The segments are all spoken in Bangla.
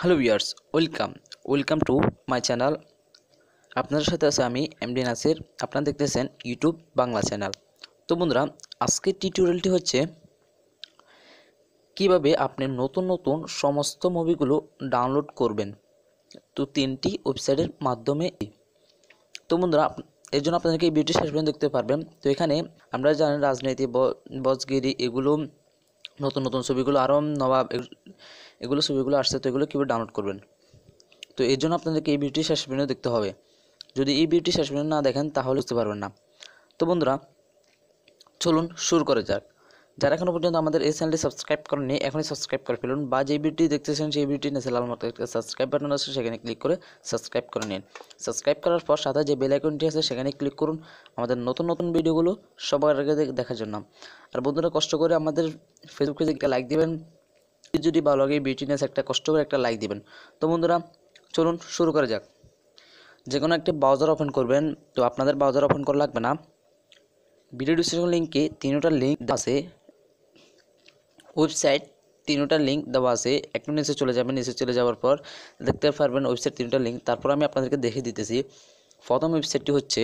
Hello viewers welcome welcome to my channel আপনাদের সাথে আছে আমি এমডি নাসির আপনারা দেখতেছেন ইউটিউব বাংলা চ্যানেল তো বন্ধুরা, আজকের টিউটোরিয়ালটি হচ্ছে কীভাবে আপনি নতুন নতুন সমস্ত মুভিগুলো ডাউনলোড করবেন। তো তিনটি ওয়েবসাইটের মাধ্যমে। তো বন্ধুরা এর জন্য আপনাদেরকে এই ভিডিওটি শেষ পর্যন্ত দেখতে পারবেন। তো এখানে আমরা জানেন রাজনীতি বজগিরি এগুলো নতুন নতুন ছবিগুলো আরও নবাব এগুলো ছবিগুলো আসছে, তো এগুলো কীভাবে ডাউনলোড করবেন? তো এর জন্য আপনাদেরকে এই ভিডিওটি শেষ পর্যন্ত দেখতে হবে। যদি এই ভিডিওটি শেষ পর্যন্ত না দেখেন, তাহলে বুঝতে পারবেন না। তো বন্ধুরা, চলুন শুরু করে যাক। যারা এখনও পর্যন্ত আমাদের এই চ্যানেলটি সাবস্ক্রাইব করেননি, এখনই সাবস্ক্রাইব করে ফেলুন। বা যে ভিডিওটি দেখতেছেন, সেই ভিডিওটি নিচে লাল মতো সাবস্ক্রাইব বাটন আছে, সেখানে ক্লিক করে সাবস্ক্রাইব করে নিন। সাবস্ক্রাইব করার পর সাথে যে বেল আইকনটি আছে, সেখানে ক্লিক করুন। আমাদের নতুন নতুন ভিডিওগুলো সবার আগে দেখার জন্য। আর বন্ধুরা, কষ্ট করে আমাদের ফেসবুক পেজে লাইক দিবেন। যদি ভালো লাগে নিয়ে একটা কষ্ট করে একটা লাইক দিবেন। তো বন্ধুরা, চলুন শুরু করা যাক। যে কোনো একটি ব্রাউজার ওপেন করবেন, তো আপনাদের ব্রাউজার ওপেন করা লাগবে না। ভিডিও ডিসক্রিপশন লিঙ্কে তিনটা লিঙ্ক আছে। ওয়েবসাইট তিনটা লিঙ্ক দেওয়া আছে। একটু নিচে চলে যাবেন, নিচে চলে যাওয়ার পর দেখতে পারবেন ওয়েবসাইট তিনটা লিঙ্ক তারপর আমি আপনাদেরকে দেখে দিতেছি। প্রথম ওয়েবসাইটটি হচ্ছে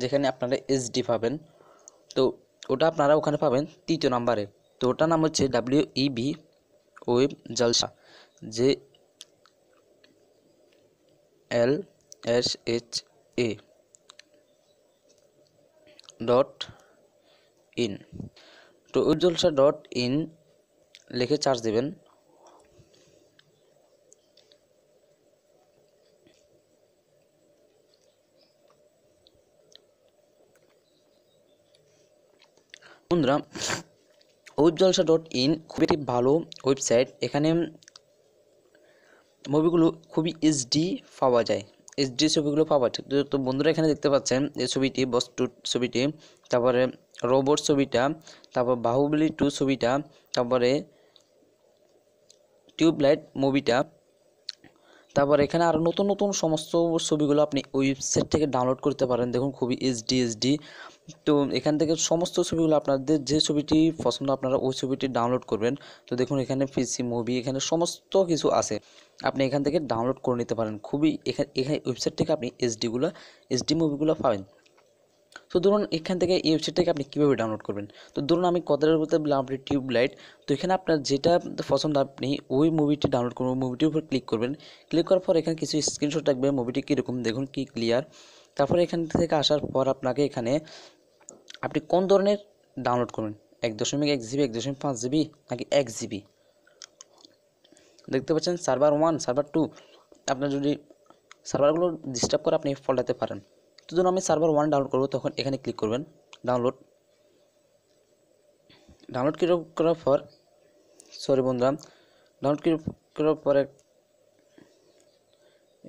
যেখানে আপনারা এসডি পাবেন। তো ওটা আপনারা ওখানে পাবেন তৃতীয় নাম্বারে। তো ওটার নাম হচ্ছে ডাব্লিউ ইবি ওয়েব জলসা যে L S H A dot in তো উজ্জ্বলসা ডট ইন লিখে চার্জ দেবেন। বন্ধুরা ওয়েবজলসা ডট ইন খুবই একটি ভালো ওয়েবসাইট এখানে মুভিগুলো খুবই এইচডি পাওয়া যায়। এইচডি ছবিগুলো পাওয়া যায়। তো- তো বন্ধুরা এখানে দেখতে পাচ্ছেন এই ছবিটি বস টু ছবিটি, তারপরে রোবট ছবিটা, তারপর বাহুবলি টু ছবিটা, তারপরে টিউবলাইট মুভিটা তারপর এখানে আরও নতুন নতুন সমস্ত ছবিগুলো আপনি ওয়েবসাইট থেকে ডাউনলোড করতে পারেন। দেখুন, খুবই এইচডি এইচডি তো এখান থেকে সমস্ত ছবিগুলো আপনাদের যে ছবিটি পছন্দ, আপনারা ওই ছবিটি ডাউনলোড করবেন। তো দেখুন, এখানে পিসি মুভি এখানে সমস্ত কিছু আছে। আপনি এখান থেকে ডাউনলোড করে নিতে পারেন। খুবই এখানে এখানে ওয়েবসাইট থেকে আপনি এইচডিগুলো এইচডি মুভিগুলো পাবেন। তো ধরুন এখান থেকে এই ওয়েবসাইট থেকে আপনি কীভাবে ডাউনলোড করবেন? তো ধরুন আমি কথাটার বলতে বললাম, আপনি টিউব লাইট তো এখানে আপনার যেটা পছন্দ আপনি ওই মুভিটি ডাউনলোড করবেন মুভিটির উপর ক্লিক করবেন। ক্লিক করার পর এখানে কিছু স্ক্রিনশট থাকবে মুভিটি কীরকম দেখুন, কি ক্লিয়ার তারপরে এখান থেকে আসার পর আপনাকে এখানে আপনি কোন ধরনের ডাউনলোড করবেন? এক দশমিক এক জিবি, এক দশমিক পাঁচ জিবি, নাকি এক জিবি? দেখতে পাচ্ছেন সার্ভার ওয়ান সার্ভার টু আপনার যদি সার্ভারগুলো ডিস্টার্ব করে আপনি ফল্টাতে পারেন। তো ধরুন আমি সার্ভার ওয়ান ডাউনলোড করব, তখন এখানে ক্লিক করবেন ডাউনলোড ডাউনলোড করার পর সরি বন্ধুরা ডাউনলোড করার পরে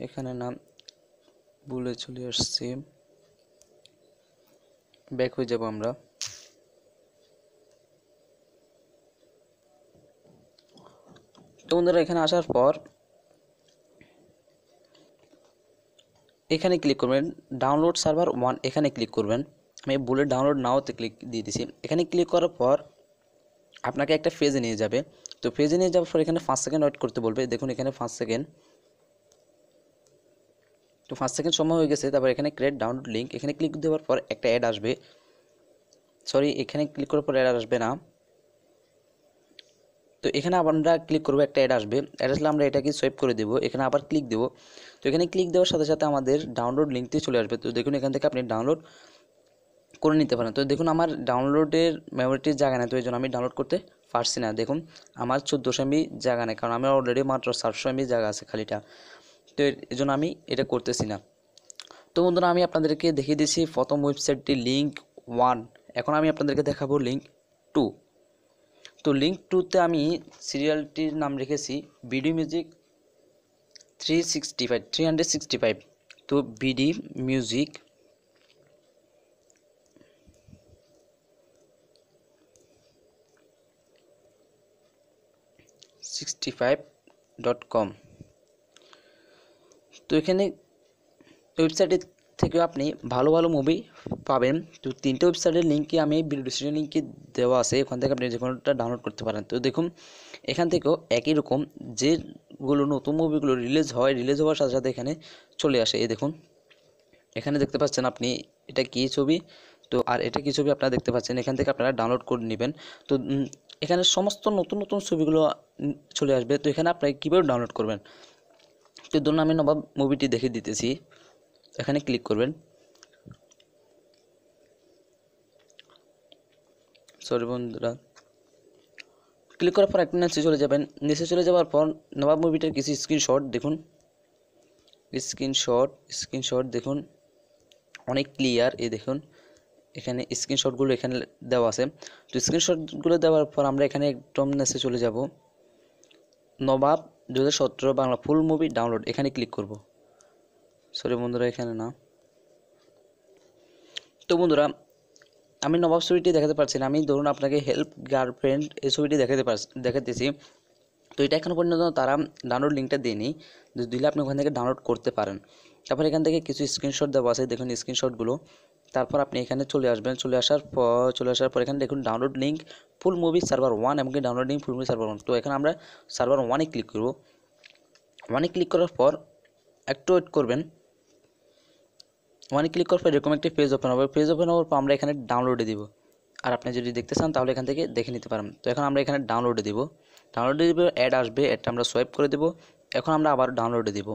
এখানে নাম ভুলে চলে আসছি। ব্যাক হয়ে যাব আমরা। তো বন্ধুরা, এখানে আসার পর এখানে ক্লিক করবেন ডাউনলোড সার্ভার ওয়ান এখানে ক্লিক করবেন। আমি বুলেট ডাউনলোড নাওতে ক্লিক দিয়ে দিছি। এখানে ক্লিক করার পর আপনাকে একটা ফেজে নিয়ে যাবে। তো ফেজে নিয়ে যাওয়ার পর এখানে পাঁচ সেকেন্ড ওয়েট করতে বলবে। দেখুন এখানে পাঁচ সেকেন্ড তো পাঁচ সেকেন্ড সময় হয়ে গেছে, তারপর এখানে ক্রিয়েট ডাউনলোড লিঙ্ক এখানে ক্লিক দেওয়ার পর একটা অ্যাড আসবে। সরি এখানে ক্লিক করার পর অ্যাড আসবে না। তো এখানে আবার আমরা ক্লিক করব একটা অ্যাড আসবে। অ্যাড আসলে আমরা এটাকে সোয়েপ করে দেবো। এখানে আবার ক্লিক দেবো। তো এখানে ক্লিক দেওয়ার সাথে সাথে আমাদের ডাউনলোড লিঙ্কটি চলে আসবে। তো দেখুন এখান থেকে আপনি ডাউনলোড করে নিতে পারেন। তো দেখুন আমার ডাউনলোডের মেমোরিটির জায়গা নেই। তো এই জন্য আমি ডাউনলোড করতে পারছি না। দেখুন, আমার চোদ্দোশো এমবি জায়গা নেই। কারণ আমার অলরেডি মাত্র সাতশো এমবি জায়গা আছে খালিটা। তো এই জন্য আমি এটা করতেছি না। তো বন্ধুরা, আমি আপনাদেরকে দেখিয়ে দিয়েছি প্রথম ওয়েবসাইটটি লিঙ্ক ওয়ান এখন আমি আপনাদেরকে দেখাবো লিঙ্ক টু তো লিঙ্ক টুতে আমি সিরিয়ালটির নাম রেখেছি BD music three sixty five three hundred sixty five তো BD music sixty five dot com তো এখানে ওয়েবসাইটে থেকেও আপনি ভালো ভালো মুভি পাবেন। তো তিনটে ওয়েবসাইটের লিঙ্কে আমি ভিডিও ডিসক্রিপশন লিঙ্কে দেওয়া আছে, এখান থেকে আপনি যে কোনোটা ডাউনলোড করতে পারেন। তো দেখুন, এখান থেকেও একই রকম যেগুলো নতুন মুভিগুলো রিলিজ হয় রিলিজ হওয়ার সাথে সাথে এখানে চলে আসে। এই দেখুন, এখানে দেখতে পাচ্ছেন আপনি এটা কী ছবি? তো আর এটা কী ছবি আপনারা দেখতে পাচ্ছেন, এখান থেকে আপনারা ডাউনলোড করে নেবেন। তো এখানে সমস্ত নতুন নতুন ছবিগুলো চলে আসবে। তো এখানে আপনারা কীভাবে ডাউনলোড করবেন? তো ধরুন আমি নবাব মুভিটি দেখে দিতেছি। এখানে ক্লিক করবেন। সরি বন্ধুরা। ক্লিক করার পর একটা নিচে চলে যাবেন। নিচে চলে যাওয়ার পর নবাব মুভিটার কিছু স্ক্রিনশট দেখুন। স্ক্রিনশট স্ক্রিনশট দেখুন। অনেক ক্লিয়ার এই দেখুন। এখানে স্ক্রিনশটগুলো এখানে দেওয়া আছে। তো স্ক্রিনশটগুলো দেওয়ার পর আমরা এখানে একদম নিচে চলে যাব। নবাব দু হাজার সতেরো বাংলা ফুল মুভি ডাউনলোড এখানে ক্লিক করব। সরি বন্ধুরা, এখানে না। তো বন্ধুরা, আমি নবাব ছবিটি দেখাতে পারছি না। আমি ধরুন আপনাকে হেল্প গার্লফ্রেন্ড এই ছবিটি দেখাতে পারছি, দেখাতেছি। তো এটা এখনও পর্যন্ত তারা ডাউনলোড লিঙ্কটা দেয়নি। দিলে আপনি ওখান থেকে ডাউনলোড করতে পারেন। তারপর এখান থেকে কিছু স্ক্রিনশট দেওয়া আছে, দেখুন স্ক্রিনশটগুলো তারপর আপনি এখানে চলে আসবেন, চলে আসার পর, চলে আসার পর এখানে দেখুন download link full movie server one এমনকি download link full movie server one তো এখানে আমরা সার্ভার ওয়ানে ক্লিক করব। ওয়ানে ক্লিক করার পর একটু ওয়েট করবেন। ওয়ানে ক্লিক করার পর এরকম একটি পেজ ওপেন হবে। পেজ ওপেন হওয়ার পর আমরা এখানে ডাউনলোডে দিব। আর আপনি যদি দেখতে চান, তাহলে এখান থেকে দেখে নিতে পারেন। তো এখন আমরা এখানে ডাউনলোডে দিব। ডাউনলোডে দিব অ্যাড আসবে অ্যাডটা আমরা সোয়াইপ করে দেব। এখন আমরা আবার ডাউনলোডে দিব।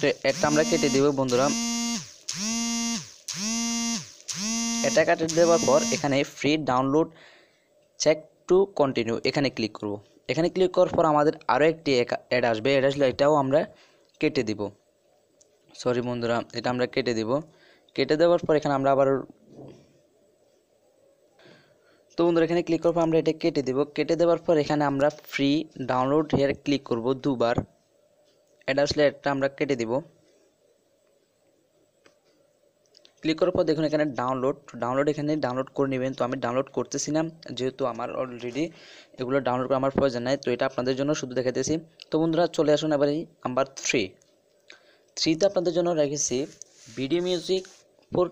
তো অ্যাডটা আমরা কেটে দেব, বন্ধুরা। এটা কেটে দেওয়ার পর এখানে free download check to continue এখানে ক্লিক করব। এখানে ক্লিক করার পর আমাদের আরও একটি অ্যাড আসবে। অ্যাড আসলে এটাও আমরা কেটে দিব। সরি বন্ধুরা, এটা আমরা কেটে দিব। কেটে দেওয়ার পর এখানে আমরা আবার তো বন্ধুরা, এখানে ক্লিক করার পর আমরা এটা কেটে দেব। কেটে দেওয়ার পর এখানে আমরা ফ্রি ডাউনলোড হেয়ার ক্লিক করব দুবার। এটা আসলে আমরা কেটে দিব। ক্লিক করার পর দেখুন এখানে ডাউনলোড ডাউনলোড এখানে ডাউনলোড করে নেবেন। তো আমি ডাউনলোড করতেছি না, যেহেতু আমার অলরেডি এগুলো ডাউনলোড করা আমার প্রয়োজন নাই, তো এটা আপনাদের জন্য শুধু দেখাতেছি তো বন্ধুরা, চলে আসুন এবার এই নাম্বার থ্রি থ্রিতে আপনাদের জন্য রেখেছি BD music four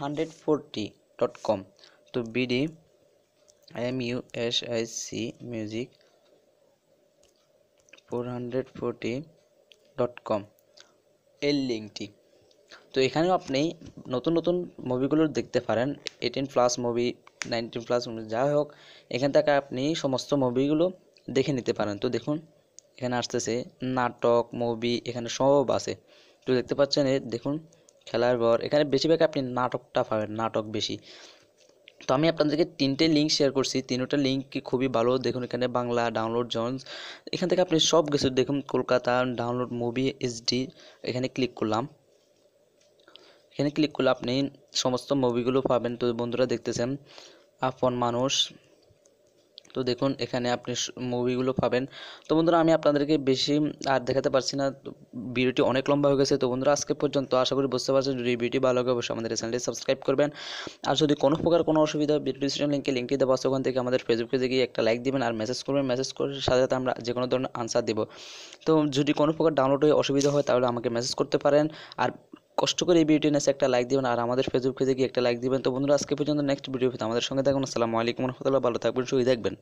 hundred forty dot com তো BD M U S I C music four hundred forty dot com এর লিঙ্কটি তো এখানেও আপনি নতুন নতুন মুভিগুলো দেখতে পারেন। Eighteen plus movie nineteen plus movie যা হোক, এখান থেকে আপনি সমস্ত মুভিগুলো দেখে নিতে পারেন। তো দেখুন, এখানে আসতেছে নাটক মুভি এখানে সব আছে। তো দেখতে পাচ্ছেন দেখুন, খেলার ঘর। এখানে বেশিরভাগ আপনি নাটকটা পাবেন, নাটক বেশি। তো আমি আপনাদেরকে তিনটে লিঙ্ক শেয়ার করছি। তিনটা লিঙ্ক খুবই ভালো। দেখুন, এখানে বাংলা ডাউনলোড জনস এখান থেকে আপনি সব কিছু দেখুন, কলকাতা ডাউনলোড মুভি এইচডি এখানে ক্লিক করলাম। এখানে ক্লিক করলে আপনি সমস্ত মুভিগুলো পাবেন। তো বন্ধুরা দেখতেছেন, আপন মানুষ। তো দেখুন, এখানে আপনি মুভিগুলো পাবেন। তো বন্ধুরা, আমি আপনাদেরকে বেশি আর দেখাতে পারছি না। ভিডিওটি অনেক লম্বা হয়ে গেছে। তো বন্ধুরা, আজকে পর্যন্ত আশা করি বুঝতে পারছেন। যদি ভিডিও ভালো লাগে, অবশ্যই আমাদের চ্যানেলটি সাবস্ক্রাইব করবেন। আর যদি কোনো প্রকার কোনো অসুবিধা ভিডিও ডিসক্রিপশন লিঙ্কে লিঙ্কটি দেওয়া আছে। ওখান থেকে আমাদের ফেসবুকে গিয়ে একটা লাইক দিবেন আর মেসেজ করবেন। মেসেজ করার সাথে সাথে আমরা যে কোনো ধরনের আনসার দেবো। তো যদি কোনো প্রকার ডাউনলোড হয়ে অসুবিধা হয়, তাহলে আমাকে মেসেজ করতে পারেন। আর কষ্ট করে এই ভিডিওটি নেসে একটা লাইক দিবেন আর আমাদের ফেসবুক পেজে গিয়ে একটা লাইক দিবেন। তো বন্ধুরা, আজকে পর্যন্ত নেক্সট ভিডিও পেতে আমাদের সঙ্গে থাকুন। আসসালামু আলাইকুম রহমতুল্লাহ, ভালো থাকবেন সুই দেখবেন